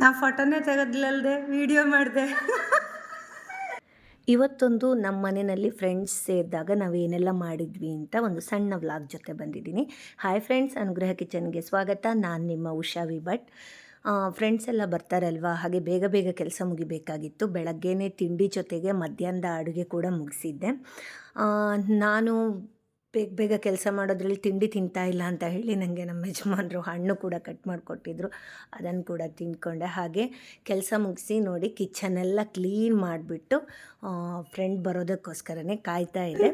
ನಾ ಫೋಟೋನೇ ತೆಗೆದ್ಲಲ್ದೆ ವಿಡಿಯೋ ಮಾಡಿದೆ. ಇವತ್ತೊಂದು ನಮ್ಮ ಮನೆಯಲ್ಲಿ ಫ್ರೆಂಡ್ಸ್ ಸೇರಿದಾಗ ನಾವು ಏನೆಲ್ಲ ಮಾಡಿದ್ವಿ ಅಂತ ಒಂದು ಸಣ್ಣ ವ್ಲಾಗ್ ಜೊತೆ ಬಂದಿದ್ದೀನಿ. ಹಾಯ್ ಫ್ರೆಂಡ್ಸ್ ಅನುಗ್ರಹ ಕಿಚನ್ಗೆ ಸ್ವಾಗತ. ನಾನು ನಿಮ್ಮ ಉಷಾ ವಿ ಭಟ್ ಫ್ರೆಂಡ್ಸ್ ಎಲ್ಲ ಬರ್ತಾರಲ್ವ? ಹಾಗೆ ಬೇಗ ಬೇಗ ಕೆಲಸ ಮುಗಿಬೇಕಾಗಿತ್ತು. ಬೆಳಗ್ಗೆನೇ ತಿಂಡಿ ಜೊತೆಗೆ ಮಧ್ಯಾಹ್ನದ ಅಡುಗೆ ಕೂಡ ಮುಗಿಸಿದ್ದೆ. ನಾನು ಬೇಗ ಬೇಗ ಕೆಲಸ ಮಾಡೋದ್ರಲ್ಲಿ ತಿಂಡಿ ತಿಂತಾ ಇಲ್ಲ ಅಂತ ಹೇಳಿ ನನಗೆ ನಮ್ಮ ಯಜಮಾನರು ಹಣ್ಣು ಕೂಡ ಕಟ್ ಮಾಡಿಕೊಟ್ಟಿದ್ರು. ಅದನ್ನು ಕೂಡ ತಿಂದ್ಕೊಂಡೆ. ಹಾಗೆ ಕೆಲಸ ಮುಗಿಸಿ ನೋಡಿ ಕಿಚನೆಲ್ಲ ಕ್ಲೀನ್ ಮಾಡಿಬಿಟ್ಟು ಫ್ರೆಂಡ್ ಬರೋದಕ್ಕೋಸ್ಕರನೇ ಕಾಯ್ತಾ ಇದೆ.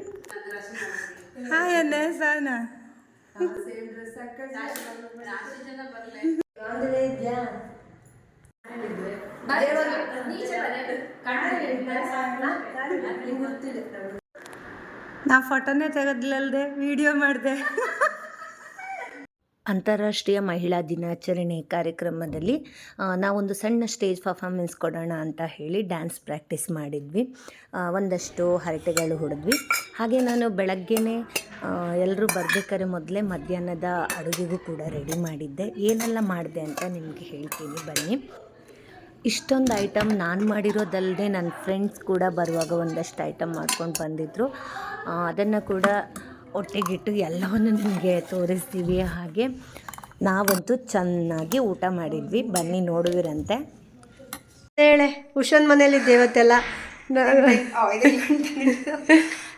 ಹಾಯ್ ನಾ ಫೋಟೋನೇ ತೆಗೆದ್ಲಲ್ದೆ, ವಿಡಿಯೋ ಮಾಡಿದೆ. ಅಂತಾರಾಷ್ಟ್ರೀಯ ಮಹಿಳಾ ದಿನಾಚರಣೆ ಕಾರ್ಯಕ್ರಮದಲ್ಲಿ ನಾವೊಂದು ಸಣ್ಣ ಸ್ಟೇಜ್ ಪರ್ಫಾರ್ಮೆನ್ಸ್ ಕೊಡೋಣ ಅಂತ ಹೇಳಿ ಡ್ಯಾನ್ಸ್ ಪ್ರಾಕ್ಟೀಸ್ ಮಾಡಿದ್ವಿ. ಒಂದಷ್ಟು ಹರಟೆಗಳು ಹೊಡೆದ್ವಿ. ಹಾಗೆ ನಾನು ಬೆಳಗ್ಗೆನೇ ಎಲ್ಲರೂ ಬರಬೇಕಾದ್ರೆ ಮೊದಲೇ ಮಧ್ಯಾಹ್ನದ ಅಡುಗೆಗೂ ಕೂಡ ರೆಡಿ ಮಾಡಿದ್ದೆ. ಏನೆಲ್ಲ ಮಾಡಿದೆ ಅಂತ ನಿಮಗೆ ಹೇಳ್ತೀನಿ, ಬನ್ನಿ. ಇಷ್ಟೊಂದು ಐಟಮ್ ನಾನು ಮಾಡಿರೋದಲ್ಲದೆ ನನ್ನ ಫ್ರೆಂಡ್ಸ್ ಕೂಡ ಬರುವಾಗ ಒಂದಷ್ಟು ಐಟಮ್ ಮಾಡ್ಕೊಂಡು ಬಂದಿದ್ದರು ಅದನ್ನು ಕೂಡ ಒಟ್ಟಿಗಿಟ್ಟು ಎಲ್ಲವನ್ನು ನಿಮಗೆ ತೋರಿಸ್ತೀವಿ. ಹಾಗೆ ನಾವಂತೂ ಚೆನ್ನಾಗಿ ಊಟ ಮಾಡಿದ್ವಿ. ಬನ್ನಿ ನೋಡುವಿರಂತೆ. ಹೇಳೆ ಹುಷನ್ ಮನೇಲಿ ದೇವತೆಲ್ಲ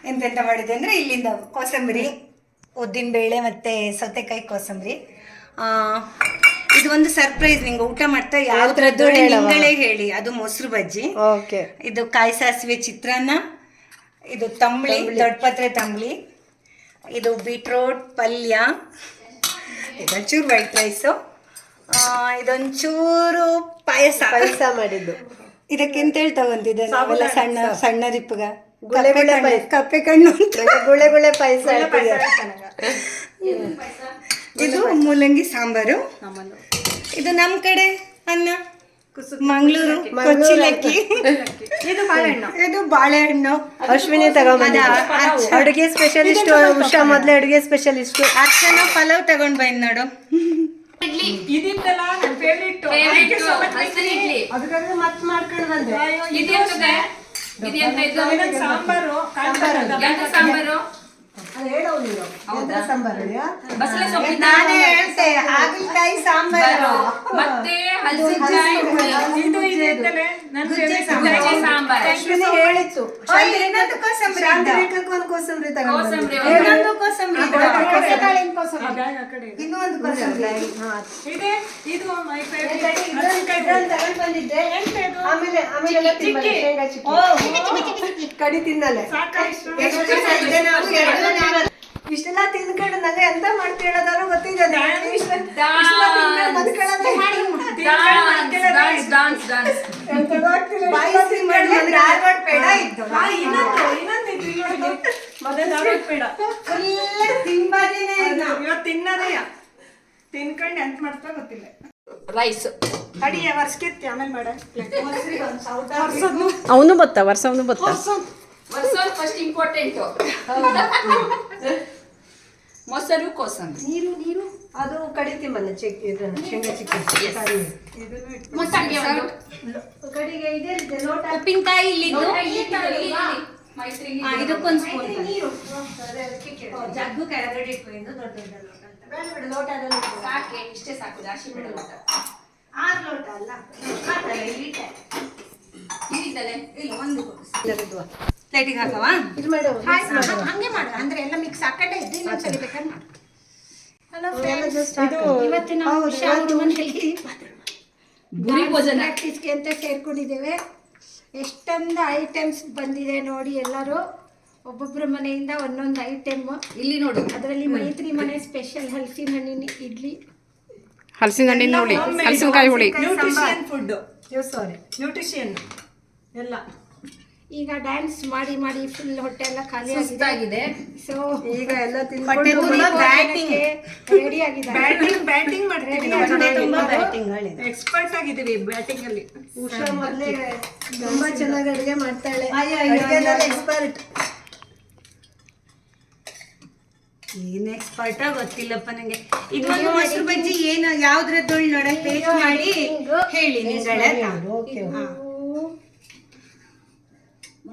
ಎಂತೆಂತ ಮಾಡಿದೆ ಅಂದರೆ ಇಲ್ಲಿಂದ ಕೋಸಂಬರಿ ಉದ್ದಿನ ಬೇಳೆ ಮತ್ತು ಸೌತೆಕಾಯಿ ಕೋಸಂಬರಿ. ಆ, ಇದು ಒಂದು ಸರ್ಪ್ರೈಸ್. ನಿಂಗೆ ಊಟ ಮಾಡ್ತಾ ಯಾವ್ದ್ರದ್ದು ನಿಂಗಳೇ ಹೇಳಿ. ಅದು ಮೊಸರು ಬಜ್ಜಿ. ಓಕೆ. ಇದು ಕಾಯಿ ಸಾಸಿವೆ ಚಿತ್ರಾನ್ನ ಇದು ತಂಬಳಿ ದೊಡ್ಡಪತ್ರೆ ತಂಬಳಿ. ಇದು ಬೀಟ್ರೋಟ್ ಪಲ್ಯ. ಇದೊಂಚೂರು ವೈಟ್ ರೈಸು. ಇದೊಂಚೂರು ಪಾಯಸ. ಪಾಯಸ ಮಾಡಿದ್ದು. ಇದಕ್ಕೆ ಹೇಳ್ತಾ ತಗೊಂತಿದ್ದೆ ನಾವೆಲ್ಲ ಸಣ್ಣ ಸಣ್ಣ ರಿಪ್ಪಗ ಗುಳೆ ಕಪ್ಪೆ ಗುಳೆ. ಕಪ್ಪೆ ಕಣ್ಣು ಗುಳೆ ಗುಳೆ ಪಾಯಸ ಇದು ಮೂಲಂಗಿ ಸಾಂಬಾರು. ಇದು ನಮ್ಮ ಕಡೆ ಅನ್ನ. ಮಂಗಳೂರು ಕೊಚ್ಚಿಲಕ್ಕಿ ಇದು ಬಾಳೆಹಣ್ಣು. ಇದು ಬಾಳೆಹಣ್ಣು. ಅಶ್ವಿನಿ ತಗೊಂಡ್ಬಂದ ಅಡುಗೆ ಸ್ಪೆಷಲಿಸ್ಟ್ ಉಷಾ ಮೊದ್ಲೇ ಅಡುಗೆ ಸ್ಪೆಷಲಿಸ್ಟ್ ಅರ್ಚನ ಪಲಾವ್ ತಗೊಂಡ್ ಬಂದ್ ನೋಡು. ಸಾಂಬಾರು ಮಾಡ್ಕೊಂಡು ಬಂದೆ. ಅದು ಹೇಳೋ ನೀನು. ಎಂತ ಸಾಂಬಾರು ನಾನೇ ಹೇಳ್ತೆ ಹಾಗಲಕಾಯಿ ಸಾಂಬಾರು. ಮತ್ತೆ ಹಲಸಿನಕಾಯಿ ಇದು ಅಶ್ವಿನಿ ಹೇಳಿತ್ತು ಇನ್ನೊಂದು ಕೋಸಂಬರಿ ಶಾಂತಿ ಇದೆ. ರೇಖಕ್ಕೆ ಒಂದು ಕೋಸಂಬರಿ ತಗೊಂಡು ಕೋಸಂಬರಿ ಇನ್ನೊಂದು ಕೋಸಂಬರಿ ಇದೆ. ಕಡಲೆಕಾಳಿನ ಕೋಸಂಬರಿ. ಇನ್ನೂ ಮೈ ಫೇವರಿಟ್ ಇದ್ರಲ್ಲಿ ತಗೊಂಡ್ ಬಂದಿದ್ದೆ. ಆಮೇಲೆ ಆಮೇಲೆ ಎಲ್ಲ ತಿನ್ಬಲ್ಲ, ಶೇಂಗಾ ಚಿಕ್ಕಿ. ಕಡಿ ತಿನ್ನಲ್ಲ. ಎಷ್ಟು ನಾವು? ಎರಡು ಆಗೋದು. ಇಷ್ಟೆಲ್ಲ ತಿನ್ಕೊಂಡು ನಂಗೆ ಎಂತ ಮಾಡ್ತಿ ಹೇಳೋದಾದ್ರು ಗೊತ್ತಿದೆ ಇದು. ತಿನ್ಕೊಂಡು ಎಂತ ಮಾಡ್ತಾ ಗೊತ್ತಿಲ್ಲ. ರೈಸ್ ಅವನು ಬತ್ತ ವರ್ಷ ಅವನು ಬತ್ತ. ಮೊಸರು ಫಸ್ಟ್ ಇಂಪಾರ್ಟೆಂಟ್ ಮೊಸರು ಕೋಸಂಬರಿ. ನೀರು ನೀರು. ಅದು ಕಡಿತಿ ಬಂದ ಚಿಕ್ಕ ಇದನ್ನ ಶೇಂಗಾ ಚಿಕ್ಕ. ಕಡಿಗೆ ಇದೆ ಇದೆ ಲೋಟ. ಉಪ್ಪಿನಕಾಯಿ ಆ, ಇದಕ್ಕೊಂದು ಸ್ಪೂನ್ ಜಗ್ಗು ಕೆಳಗಡೆ ಇಟ್ಕೊಂಡು ದೊಡ್ಡ ದೊಡ್ಡ ಲೋಟ. ಲೋಟ. ಸಾಕೆ ಇಷ್ಟೇ ಸಾಕು ಜಾಸ್ತಿ ಬೇಡ ಆರು ಲೋಟ ಅಲ್ಲ? ಹಾಕಲ್ಲ, ಇಲ್ಲಿ ಇಟ್ಟೆ. ಇಲ್ಲಿದ್ದಲೆ ಇಲ್ಲ ಒಂದು ಪ್ಲೇಟಿಗೆ ಹಾಕವಾ? ಇದು ಮಾಡು ಹಾಯ್, ಹ- ಹಂಗೆ ಮಾಡು. ಅಂದ್ರೆ ಎಲ್ಲ ಮಿಕ್ಸ್ ಹಾಕಡೆ ಇದ್ದು ಇನ್ನೊಂದ್ಸರಿ ಬೇಕಾದ್ರೆ ಮಾಡು. ಹಲೋ ಇವತ್ತು ನಾವು ಉಷಾ ಅವ್ರ ಮನೆಯಲ್ಲಿ ಗುರಿ ಭೋಜನ. ಪ್ರಾಕ್ಟೀಸ್ಗೆ ಅಂತ ಸೇರ್ಕೊಂಡಿದ್ದೇವೆ. ಎಷ್ಟೊಂದು ಐಟಮ್ಸ್ ಬಂದಿದೆ ನೋಡಿ ಎಲ್ಲರೂ. ಒಬ್ಬೊಬ್ಬರ ಮನೆಯಿಂದ ಒಂದೊಂದು ಐಟಮ್ ಇಲ್ಲಿ ನೋಡಿ. ಅದರಲ್ಲಿ ಮೈತ್ರಿ ಮನೆ ಸ್ಪೆಷಲ್ ಹಲಸಿನ ಹಣ್ಣಿನ ಇಡ್ಲಿ. ಹಲಸಿನ ಹಣ್ಣಿನ ಹುಳಿ ಹಲಸಿನಕಾಯಿ ಹುಳಿ. Nutrition food you sorry nutrition ಎಲ್ಲ. ಈಗ ಡ್ಯಾನ್ಸ್ ಮಾಡಿ ಮಾಡಿ ಫುಲ್ ಹೊಟ್ಟೆ ಎಲ್ಲ ಖಾಲಿ ಆಗಿದೆ. ಸುಸ್ತಾಗಿದೆ. ಸೊ ಈಗ ಎಲ್ಲ ತಿನ್ಕೊಂಡು ಬ್ಯಾಟಿಂಗ್ ರೆಡಿ ಆಗಿದೆ. ಬ್ಯಾಟಿಂಗ್ ಬ್ಯಾಟಿಂಗ್ ಮಾಡ್ತೀವಿ ತುಂಬಾ ಎಕ್ಸ್ಪರ್ಟ್ ಆಗಿದ್ದೀವಿ ಬ್ಯಾಟಿಂಗ್ ಅಲ್ಲಿ. ಉಷಾ ಮೊದಲೇ ತುಂಬಾ ಚೆನ್ನಾಗಿ ಅಡುಗೆ ಮಾಡ್ತಾಳೆ. ಎಕ್ಸ್ಪರ್ಟ್ ಏನ್ ಎಕ್ಸ್ಪರ್ಟ್ ಗೊತ್ತಿಲ್ಲಪ್ಪ ನಂಗೆ. ಇದು ಒಂದು ಮೊಸರು ಬಜ್ಜಿ ಏನು ಯಾವ್ದ್ರದ್ದೊಳ್ ನೋಡ ಟೇಸ್ಟ್ ಮಾಡಿ ಹೇಳಿ ನಿಂಗಳೆ ಓಕೆ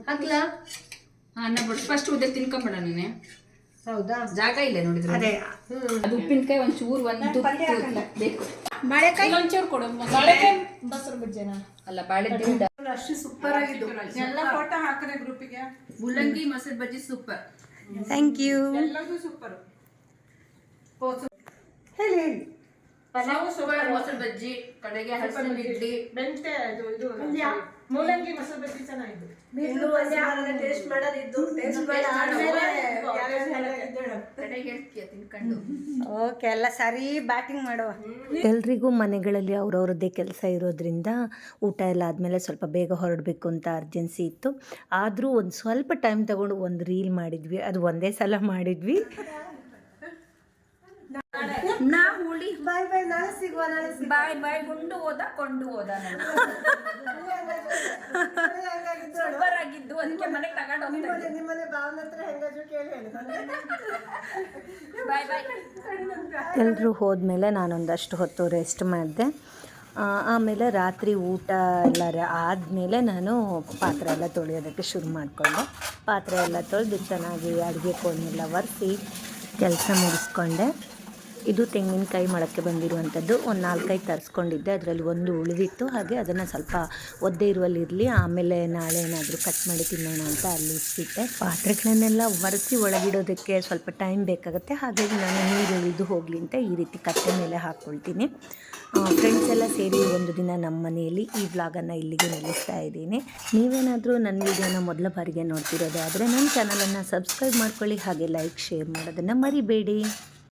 ಹಾಕ್ಲಾ ಹಾ. ನಾ ಬಿಡು. ಫಸ್ಟ್ ಉದ್ದೆ ತಿನ್ಕೊಂಬೇಡ ನೀನೆ. ಹೌದಾ? ಜಾಗ ಇಲ್ಲ ನೋಡಿದ್ರೆ ಅದೇ. ಅದು ಉಪ್ಪಿನಕಾಯಿ ಒಂಚೂರು ಚೂರು ಒಂದು ಬೇಕು. ಬಾಳೆಕಾಯಿ? ಒಂಚೂರು ಕೊಡು. ಅಲ್ಲ ಬಾಳೆ ಅಷ್ಟು ದಿಂಡ ಎಲ್ಲ ಫೋಟೋ ಹಾಕಿದ್ರೆ ಗ್ರೂಪಿಗೆ ಮುಲ್ಲಂಗಿ ಮೊಸರು ಬಜ್ಜಿ ಸೂಪರ್ ಥ್ಯಾಂಕ್ ಯು ಹೇಳಿ ಸೂಪರ್ ಹೇಳಿ ಹೇಳಿ. ಮೊಸರು ಬಜ್ಜಿ ಕಡೆಗೆ ಹಸಿರು ಇಡ್ಲಿ. ಮೆಂತೆ ಅದು ಇದು ಮೂಲಂಗಿ ಮೊಸರು ಬಜ್ಜಿ ಚೆನ್ನಾಗಿದೆ. ಟೇಸ್ಟ್ ಮಾಡೋದಿದ್ದು ಟೇಸ್ಟ್ ಮಾಡಿ ತಿನ್ಕೊಂಡು ಓಕೆ ಎಲ್ಲ ಸರಿ ಬ್ಯಾಟಿಂಗ್ ಮಾಡುವ ಎಲ್ರಿಗೂ ಮನೆಗಳಲ್ಲಿ ಅವ್ರವ್ರದ್ದೇ ಕೆಲಸ ಇರೋದ್ರಿಂದ ಊಟ ಎಲ್ಲ ಆದಮೇಲೆ ಸ್ವಲ್ಪ ಬೇಗ ಹೊರಡಬೇಕು ಅಂತ ಅರ್ಜೆನ್ಸಿ ಇತ್ತು. ಆದರೂ ಒಂದು ಸ್ವಲ್ಪ ಟೈಮ್ ತಗೊಂಡು ಒಂದು ರೀಲ್ ಮಾಡಿದ್ವಿ. ಅದು ಒಂದೇ ಸಲ ಮಾಡಿದ್ವಿ. ಬಾಯ್ ಬಾಯ್ ನಾಳೆ ಸಿಗುವ ನಾಳೆ ಸಿಗುವ. ಬಾಯ್ ಬಾಯ್ ಗುಂಡು ಹೋದ ಕೊಂಡು ಹೋದ ಅದಕ್ಕೆ ಮನೆಗೆ ತಗೊಂಡು ನಿಮ್ಮನೆ ಭಾವನ ಹತ್ರ ಹೆಂಗಾದ್ರು ಕೇಳಿ ಬಾಯ್ ಬಾಯ್. ಎಲ್ಲರೂ ಹೋದ್ಮೇಲೆ ನಾನೊಂದಷ್ಟು ಹೊತ್ತು ರೆಸ್ಟ್ ಮಾಡಿದೆ. ಆಮೇಲೆ ರಾತ್ರಿ ಊಟ ಎಲ್ಲ ಆದಮೇಲೆ ನಾನು ಪಾತ್ರೆ ಎಲ್ಲ ತೊಳೆಯೋದಕ್ಕೆ ಶುರು ಮಾಡಿಕೊಂಡೆ. ಪಾತ್ರೆ ಎಲ್ಲ ತೊಳೆದು ಚೆನ್ನಾಗಿ ಅಡುಗೆ ಕೋಣೆಲ್ಲ ಒರೆಸಿ ಕೆಲಸ ಮುಗಿಸ್ಕೊಂಡೆ. ಇದು ತೆಂಗಿನಕಾಯಿ ಮೊಳಕೆ ಬಂದಿರುವಂಥದ್ದು. ಒಂದು ನಾಲ್ಕೈದು ತರಿಸ್ಕೊಂಡಿದ್ದೆ. ಅದರಲ್ಲಿ ಒಂದು ಉಳಿದಿತ್ತು. ಹಾಗೆ ಅದನ್ನು ಸ್ವಲ್ಪ ಒದ್ದೆ ಇರುವಲ್ಲಿರಲಿ ಆಮೇಲೆ ನಾಳೆ ಏನಾದರೂ ಕಟ್ ಮಾಡಿ ತಿನ್ನೋಣ ಅಂತ ಅಲ್ಲಿ ಇಟ್ಬಿಟ್ಟೆ ಪಾತ್ರೆಗಳನ್ನೆಲ್ಲ ಒರೆಸಿ ಒಳಗಿಡೋದಕ್ಕೆ ಸ್ವಲ್ಪ ಟೈಮ್ ಬೇಕಾಗುತ್ತೆ. ಹಾಗಾಗಿ ನಾನು ನೀರು ಇಳಿದು ಹೋಗಲಿ ಅಂತ ಈ ರೀತಿ ಕಟ್ಟೆ ಮೇಲೆ ಹಾಕ್ಕೊಳ್ತೀನಿ ಫ್ರೆಂಡ್ಸ್ ಎಲ್ಲ ಸೇರಿ ಒಂದು ದಿನ ನಮ್ಮ ಮನೆಯಲ್ಲಿ ಈ ವ್ಲಾಗನ್ನು ಇಲ್ಲಿಗೆ ನಿಲ್ಲಿಸ್ತಾ ಇದ್ದೀನಿ. ನೀವೇನಾದರೂ ನನ್ನ ವಿಡಿಯೋನ ಮೊದಲ ಬಾರಿಗೆ ನೋಡ್ತಿರೋದಾದರೆ ನನ್ನ ಚಾನಲನ್ನು ಸಬ್ಸ್ಕ್ರೈಬ್ ಮಾಡ್ಕೊಳ್ಳಿ. ಹಾಗೆ ಲೈಕ್ ಶೇರ್ ಮಾಡೋದನ್ನು ಮರಿಬೇಡಿ.